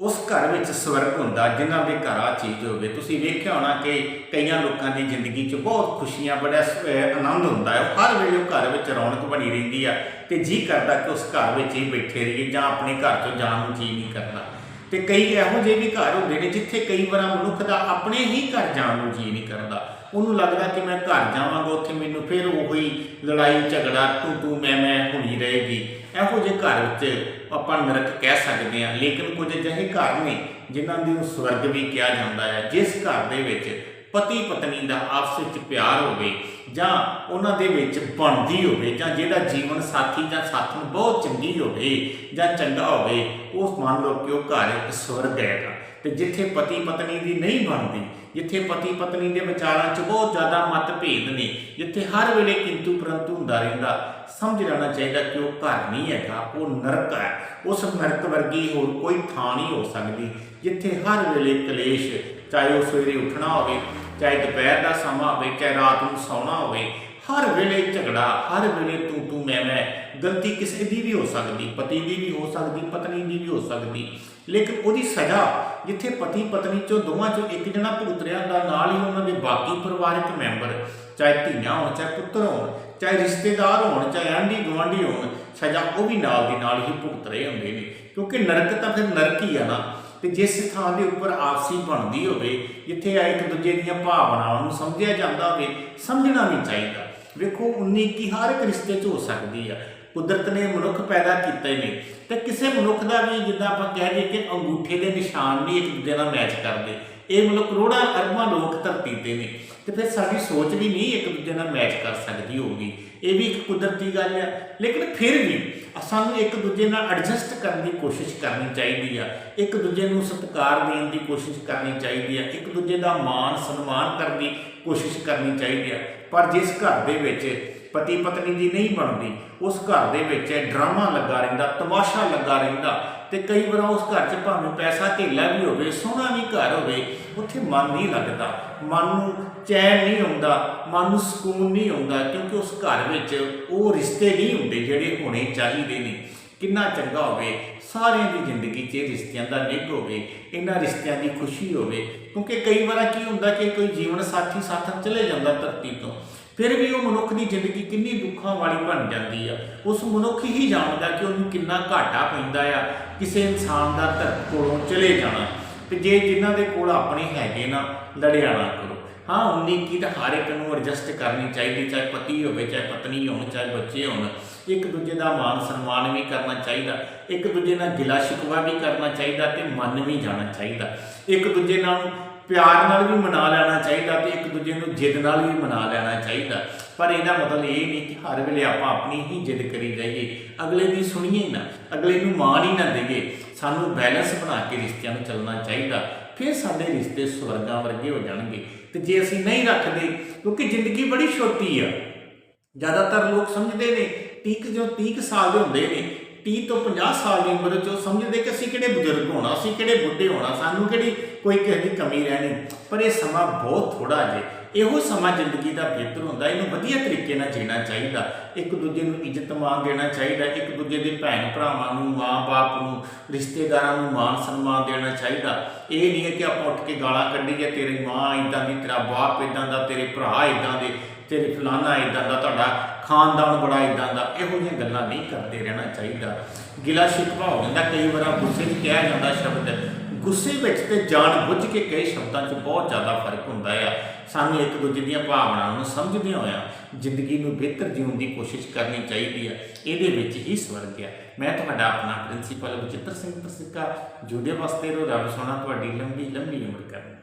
ਉਸ ਘਰ ਵਿੱਚ ਸਵਰਗ ਹੁੰਦਾ, ਜਿਨ੍ਹਾਂ ਦੇ ਘਰ ਆ ਚੀਜ਼ ਹੋਵੇ। ਤੁਸੀਂ ਵੇਖਿਆ ਹੋਣਾ ਕਿ ਕਈਆਂ ਲੋਕਾਂ ਦੀ ਜ਼ਿੰਦਗੀ 'ਚ ਬਹੁਤ ਖੁਸ਼ੀਆਂ, ਬੜਾ ਆਨੰਦ ਹੁੰਦਾ ਹੈ। ਹਰ ਵੇਲੇ ਉਹ ਘਰ ਵਿੱਚ ਰੌਣਕ ਬਣੀ ਰਹਿੰਦੀ ਆ ਤੇ ਜੀ ਕਰਦਾ ਕਿ ਉਸ ਘਰ ਵਿੱਚ ਹੀ ਬੈਠੇ ਰਹੀਏ ਜਾਂ ਆਪਣੇ ਘਰ ਤੋਂ ਜਾਣ ਨੂੰ ਜੀ ਨਹੀਂ ਕਰਦਾ। ਤੇ ਕਈ ਇਹੋ ਜਿਹੇ ਵੀ ਘਰ ਹੁੰਦੇ ਨੇ ਜਿੱਥੇ ਕਈ ਵਾਰ ਮਨੁੱਖ ਦਾ ਆਪਣੇ ਹੀ ਘਰ ਜਾਣ ਨੂੰ ਜੀ ਨਹੀਂ ਕਰਦਾ। ਉਹਨੂੰ ਲੱਗਦਾ ਕਿ ਮੈਂ ਘਰ ਜਾਵਾਂਗਾ ਉੱਥੇ ਮੈਨੂੰ ਫਿਰ ਉਹੀ ਲੜਾਈ, ਝਗੜਾ, ਤੂੰ ਤੂੰ, ਮੈਂ ਮੈਂ ਹੋਣੀ ਰਹੇਗੀ। ਇਹੋ ਜਿਹੇ ਘਰ ਵਿੱਚ ਆਪਾਂ ਨਰਕ ਕਹਿ ਸਕਦੇ ਹਾਂ। ਲੇਕਿਨ ਕੁਝ ਅਜਿਹੇ ਘਰ ਨੇ ਜਿਨ੍ਹਾਂ ਨੂੰ ਸਵਰਗ ਵੀ ਕਿਹਾ ਜਾਂਦਾ ਹੈ। ਜਿਸ ਘਰ ਦੇ ਵਿੱਚ ਪਤੀ ਪਤਨੀ ਦਾ ਆਪਸ ਵਿੱਚ ਪਿਆਰ ਹੋਵੇ ਜਾਂ ਉਹਨਾਂ ਦੇ ਵਿੱਚ ਬਣਦੀ ਹੋਵੇ ਜਾਂ ਜਿਹਦਾ ਜੀਵਨ ਸਾਥੀ ਜਾਂ ਸਾਥਣ ਬਹੁਤ ਚੰਗੀ ਹੋਵੇ ਜਾਂ ਚੰਗਾ ਹੋਵੇ, ਉਸ ਮੰਨ ਲਓ ਕਿ ਉਹ ਘਰ ਇੱਕ ਸਵਰਗ ਹੈਗਾ। ਤੇ ਜਿੱਥੇ ਪਤੀ ਪਤਨੀ ਦੀ ਨਹੀਂ ਬਣਦੀ, ਜਿੱਥੇ ਪਤੀ ਪਤਨੀ ਦੇ ਵਿਚਾਰਾਂ 'ਚ ਬਹੁਤ ਜ਼ਿਆਦਾ ਮਤਭੇਦ ਨੇ, ਜਿੱਥੇ ਹਰ ਵੇਲੇ ਕਿੰਤੂ ਪਰੰਤੂ ਹੁੰਦਾ ਰਹਿੰਦਾ, ਸਮਝ ਲੈਣਾ ਚਾਹੀਦਾ ਕਿ ਉਹ ਘਰ ਨਹੀਂ ਹੈਗਾ, ਉਹ ਨਰਕ ਹੈ, ਉਸ ਨਰਕ ਵਰਗੀ ਹੋਰ ਕੋਈ ਥਾਂ ਨਹੀਂ ਹੋ ਸਕਦੀ, ਜਿੱਥੇ ਹਰ ਵੇਲੇ ਕਲੇਸ਼, ਚਾਹੇ ਉਹ ਸਵੇਰੇ ਉੱਠਣਾ ਹੋਵੇ, ਚਾਹੇ ਦੁਪਹਿਰ ਦਾ ਸਮਾਂ ਹੋਵੇ, ਚਾਹੇ ਰਾਤ ਨੂੰ ਸੌਣਾ ਹੋਵੇ ਹਰ ਵੇਲੇ ਝਗੜਾ, ਹਰ ਵੇਲੇ ਤੂੰ ਤੂੰ ਮੈਂ ਮੈਂ। ਗਲਤੀ ਕਿਸੇ ਦੀ ਵੀ ਹੋ ਸਕਦੀ, ਪਤੀ ਦੀ ਵੀ ਹੋ ਸਕਦੀ, ਪਤਨੀ ਦੀ ਵੀ ਹੋ ਸਕਦੀ। ਲੇਕਿਨ ਉਹਦੀ ਸਜ਼ਾ ਜਿੱਥੇ ਪਤੀ ਪਤਨੀ ਚੋਂ ਦੋਵਾਂ ਚੋਂ ਇੱਕ ਜਣਾ ਭੁਗਤ ਰਿਹਾ ਹੁੰਦਾ ਨਾਲ ਹੀ ਉਹਨਾਂ ਦੇ ਬਾਕੀ ਪਰਿਵਾਰਕ ਮੈਂਬਰ, ਚਾਹੇ ਧੀਆਂ ਹੋਣ, ਚਾਹੇ ਪੁੱਤਰ ਹੋਣ, ਚਾਹੇ ਰਿਸ਼ਤੇਦਾਰ ਹੋਣ, ਚਾਹੇ ਆਂਢੀ ਗੁਆਂਢੀ ਹੋਣ, ਸਜ਼ਾ ਉਹ ਵੀ ਨਾਲ ਦੀ ਨਾਲ ਹੀ ਭੁਗਤ ਰਹੇ ਹੁੰਦੇ ਨੇ। ਕਿਉਂਕਿ ਨਰਕ ਤਾਂ ਫਿਰ ਨਰਕ ਹੀ ਆ ਨਾ। ਤੇ ਜਿਸ ਥਾਂ ਦੇ ਉੱਪਰ ਆਪਸੀ ਬਣਦੀ ਹੋਵੇ, ਜਿੱਥੇ ਆ ਇੱਕ ਦੂਜੇ ਦੀਆਂ ਭਾਵਨਾਵਾਂ ਨੂੰ ਸਮਝਿਆ ਜਾਂਦਾ ਹੋਵੇ, ਸਮਝਣਾ ਵੀ ਚਾਹੀਦਾ। ਵੇਖੋ 19 ਕੀ ਹਰ ਇੱਕ ਰਿਸ਼ਤੇ 'ਚ ਹੋ ਸਕਦੀ ਆ। ਕੁਦਰਤ ਨੇ ਮਨੁੱਖ ਪੈਦਾ ਕੀਤੇ ਨੇ ਤੇ ਕਿਸੇ ਮਨੁੱਖ ਦਾ ਵੀ ਜਿੱਦਾਂ ਆਪਾਂ ਕਹਿ ਦਈਏ ਕਿ ਅੰਗੂਠੇ ਦੇ ਨਿਸ਼ਾਨ ਵੀ ਇੱਕ ਦੂਜੇ ਨਾਲ ਮੈਚ ਕਰਦੇ। ਇਹ ਮਤਲਬ ਕਰੋੜਾਂ ਅਰਬਾਂ ਲੋਕ ਧਰਤੀ ਤੇ ਨੇ ਤੇ ਫਿਰ ਸਾਡੀ ਸੋਚ ਵੀ ਨਹੀਂ ਇੱਕ ਦੂਜੇ ਨਾਲ ਮੈਚ ਕਰ ਸਕਦੀ ਹੋਊਗੀ। ਇਹ ਵੀ ਇੱਕ ਕੁਦਰਤੀ ਗੱਲ ਆ। ਲੇਕਿਨ ਫਿਰ ਵੀ ਸਾਨੂੰ ਇੱਕ ਦੂਜੇ ਨਾਲ ਐਡਜਸਟ ਕਰਨ ਦੀ ਕੋਸ਼ਿਸ਼ ਕਰਨੀ ਚਾਹੀਦੀ ਆ। ਇੱਕ ਦੂਜੇ ਨੂੰ ਸਤਿਕਾਰ ਦੇਣ ਦੀ ਕੋਸ਼ਿਸ਼ ਕਰਨੀ ਚਾਹੀਦੀ ਆ। ਇੱਕ ਦੂਜੇ ਦਾ ਮਾਣ ਸਨਮਾਨ ਕਰਨ ਦੀ ਕੋਸ਼ਿਸ਼ ਕਰਨੀ ਚਾਹੀਦੀ ਆ। ਪਰ ਜਿਸ ਘਰ ਦੇ ਵਿੱਚ ਪਤੀ ਪਤਨੀ ਦੀ ਨਹੀਂ ਬਣਦੀ, ਉਸ ਘਰ ਦੇ ਵਿੱਚ ਡਰਾਮਾ ਲੱਗਾ ਰਹਿੰਦਾ, ਤਮਾਸ਼ਾ ਲੱਗਾ ਰਹਿੰਦਾ ਤੇ ਕਈ ਵਾਰ ਉਸ ਘਰ 'ਚ ਭਾਵੇਂ ਪੈਸਾ ਧੇਲਾ ਵੀ ਹੋਵੇ, ਸੋਹਣਾ ਵੀ ਘਰ ਹੋਵੇ, ਉੱਥੇ ਮਨ ਨਹੀਂ ਲੱਗਦਾ। ਮਨ ਨੂੰ ਚੈਨ ਨਹੀਂ ਆਉਂਦਾ, ਮਨ ਨੂੰ ਸਕੂਨ ਨਹੀਂ ਆਉਂਦਾ, ਕਿਉਂਕਿ ਉਸ ਘਰ ਵਿੱਚ ਉਹ ਰਿਸ਼ਤੇ ਨਹੀਂ ਹੁੰਦੇ ਜਿਹੜੇ ਹੋਣੇ ਚਾਹੀਦੇ ਨੇ। ਕਿੰਨਾ ਚੰਗਾ ਹੋਵੇ, ਸਾਰਿਆਂ ਦੀ ਜ਼ਿੰਦਗੀ 'ਚ ਰਿਸ਼ਤਿਆਂ ਦਾ ਨਿੱਘ ਹੋਵੇ, ਇਹਨਾਂ ਰਿਸ਼ਤਿਆਂ ਦੀ ਖੁਸ਼ੀ ਹੋਵੇ। ਕਿਉਂਕਿ ਕਈ ਵਾਰ ਕੀ ਹੁੰਦਾ ਕਿ ਕੋਈ ਜੀਵਨ ਸਾਥੀ ਸਾਥਣ ਚਲੇ ਜਾਂਦਾ ਧਰਤੀ ਤੋਂ। ਫਿਰ ਵੀ ਉਹ ਮਨੁੱਖ ਦੀ ਜ਼ਿੰਦਗੀ ਕਿੰਨੀ ਦੁੱਖਾਂ ਵਾਲੀ ਬਣ ਜਾਂਦੀ ਆ। ਉਸ ਮਨੁੱਖ ਹੀ ਜਾਣਦਾ ਕਿ ਉਹਨੂੰ ਕਿੰਨਾ ਘਾਟਾ ਪੈਂਦਾ ਆ, ਕਿਸੇ ਇਨਸਾਨ ਦਾ ਧਰਤ ਕੋਲੋਂ ਚਲੇ ਜਾਣਾ। ਤੇ ਜੇ ਜਿਨ੍ਹਾਂ ਦੇ ਕੋਲ ਆਪਣੇ ਹੈਗੇ ਨਾ, ਲੜਿਆ ਨਾ ਕਰੋ। ਹਾਂ, ਉਨੀ ਕੀ ਤਾਂ ਹਰ ਇੱਕ ਨੂੰ ਐਡਜਸਟ ਕਰਨੀ ਚਾਹੀਦੀ, ਚਾਹੇ ਪਤੀ ਹੋਵੇ, ਚਾਹੇ ਪਤਨੀ ਹੋਣ, ਚਾਹੇ ਬੱਚੇ ਹੋਣ। ਇੱਕ ਦੂਜੇ ਦਾ ਮਾਨ ਸਨਮਾਨ ਵੀ ਕਰਨਾ ਚਾਹੀਦਾ, ਇੱਕ ਦੂਜੇ ਨਾਲ ਗਿਲਾ ਸ਼ਿਕਵਾ ਵੀ ਕਰਨਾ ਚਾਹੀਦਾ ਤੇ ਮੰਨ ਵੀ ਜਾਣਾ ਚਾਹੀਦਾ। ਇੱਕ ਦੂਜੇ ਨਾਲ ਪਿਆਰ ਨਾਲ ਵੀ ਮਨਾ ਲੈਣਾ ਚਾਹੀਦਾ ਤੇ ਇੱਕ ਦੂਜੇ ਨੂੰ ਜਿੱਦ ਨਾਲ ਵੀ ਮਨਾ ਲੈਣਾ ਚਾਹੀਦਾ। ਪਰ ਇਹਦਾ ਮਤਲਬ ਇਹ ਨਹੀਂ ਕਿ ਹਰ ਵੇਲੇ ਆਪਾਂ ਆਪਣੀ ਹੀ ਜਿੱਦ ਕਰੀ ਜਾਈਏ। ਅਗਲੇ ਦੀ ਸੁਣੀਏ ਨਾ, ਅਗਲੇ ਨੂੰ ਮਾਣ ਹੀ ਨਾ ਦੇਈਏ। ਸਾਨੂੰ ਬੈਲੈਂਸ ਬਣਾ ਕੇ ਰਿਸ਼ਤਿਆਂ ਨੂੰ ਚੱਲਣਾ ਚਾਹੀਦਾ। ਫਿਰ ਸਾਡੇ ਰਿਸ਼ਤੇ ਸਵਰਗਾਂ ਵਰਗੇ ਹੋ ਜਾਣਗੇ। ਤੇ ਜੇ ਅਸੀਂ ਨਹੀਂ ਰੱਖਦੇ, ਕਿਉਂਕਿ ਜ਼ਿੰਦਗੀ ਬੜੀ ਛੋਟੀ ਆ। ਜ਼ਿਆਦਾਤਰ ਲੋਕ ਸਮਝਦੇ ਨੇ 30 ਜੋ 30 ਸਾਲ ਦੇ ਹੁੰਦੇ ਨੇ 30 ਤੋਂ 50 ਸਾਲ ਦੀ ਉਮਰ 'ਚ ਉਹ ਸਮਝਦੇ ਕਿ ਅਸੀਂ ਕਿਹੜੇ ਬਜ਼ੁਰਗ ਹੋਣਾ, ਅਸੀਂ ਕਿਹੜੇ ਬੁੱਢੇ ਹੋਣਾ, ਸਾਨੂੰ ਕਿਹੜੀ ਕੋਈ ਕਿਸੇ ਦੀ ਕਮੀ ਰਹਿਣੀ। ਪਰ ਇਹ ਸਮਾਂ ਬਹੁਤ ਥੋੜਾ ਜੇ। ਇਹੋ ਸਮਾਂ ਜ਼ਿੰਦਗੀ ਦਾ ਬਿਹਤਰ ਹੁੰਦਾ, ਇਹਨੂੰ ਵਧੀਆ ਤਰੀਕੇ ਨਾਲ ਜੀਣਾ ਚਾਹੀਦਾ। ਇੱਕ ਦੂਜੇ ਨੂੰ ਇੱਜ਼ਤ ਮਾਣ ਦੇਣਾ ਚਾਹੀਦਾ, ਇੱਕ ਦੂਜੇ ਦੇ ਭੈਣ ਭਰਾਵਾਂ ਨੂੰ, ਮਾਂ-ਬਾਪ ਨੂੰ, ਰਿਸ਼ਤੇਦਾਰਾਂ ਨੂੰ ਮਾਣ ਸਨਮਾਨ ਦੇਣਾ ਚਾਹੀਦਾ। ਇਹ ਨਹੀਂ ਹੈ ਕਿ ਆਪਾਂ ਉੱਠ ਕੇ ਗਾਲਾਂ ਕੱਢੀਏ, ਤੇਰੀ ਮਾਂ ਇਦਾਂ ਦੀ, ਤੇਰਾ ਬਾਪ ਇਦਾਂ ਦਾ, ਤੇਰੇ ਭਰਾ ਇਦਾਂ ਦੇ, ਤੇਰੇ ਫਲਾਨਾ ਇਦਾਂ ਦਾ ਤੁਹਾਡਾ ਖਾਨਦਾਨ ਬੜਾ ਇਦਾਂ ਦਾ, ਇਹੋ ਜਿਹੀਆਂ ਗੱਲਾਂ ਨਹੀਂ ਕਰਦੇ ਰਹਿਣਾ ਚਾਹੀਦਾ। ਗਿਲਾ ਸ਼ਿਕਵਾ ਹੋ ਜਾਂਦਾ, ਕਈ ਵਾਰ ਗੁੱਸੇ 'ਚ ਕਿਹਾ ਜਾਂਦਾ ਸ਼ਬਦ। ਗੁੱਸੇ ਵਿੱਚ ਤੇ ਜਾਣ ਬੁੱਝ ਕੇ ਕਈ ਸ਼ਬਦਾਂ 'ਚ ਬਹੁਤ ਜ਼ਿਆਦਾ ਫ਼ਰਕ ਹੁੰਦਾ ਆ। ਸਾਨੂੰ ਇੱਕ ਦੂਜੇ ਦੀਆਂ ਭਾਵਨਾਵਾਂ ਨੂੰ ਸਮਝਦਿਆਂ ਹੋਇਆਂ ਜ਼ਿੰਦਗੀ ਨੂੰ ਬਿਹਤਰ ਜਿਉਣ ਦੀ ਕੋਸ਼ਿਸ਼ ਕਰਨੀ ਚਾਹੀਦੀ ਆ। ਇਹਦੇ ਵਿੱਚ ਹੀ ਸਵਰਗ ਆ। ਮੈਂ ਤੁਹਾਡਾ ਆਪਣਾ ਪ੍ਰਿੰਸੀਪਲ ਬਚਿੱਤਰ ਸਿੰਘ ਪ੍ਰਸਿੱਕਾ, ਜੁੜੇ ਵਾਸਤੇ ਰੋ ਰੱਬ ਸੋਨਾ ਤੁਹਾਡੀ ਲੰਬੀ ਲੰਬੀ ਉਮਰ ਕਰੇ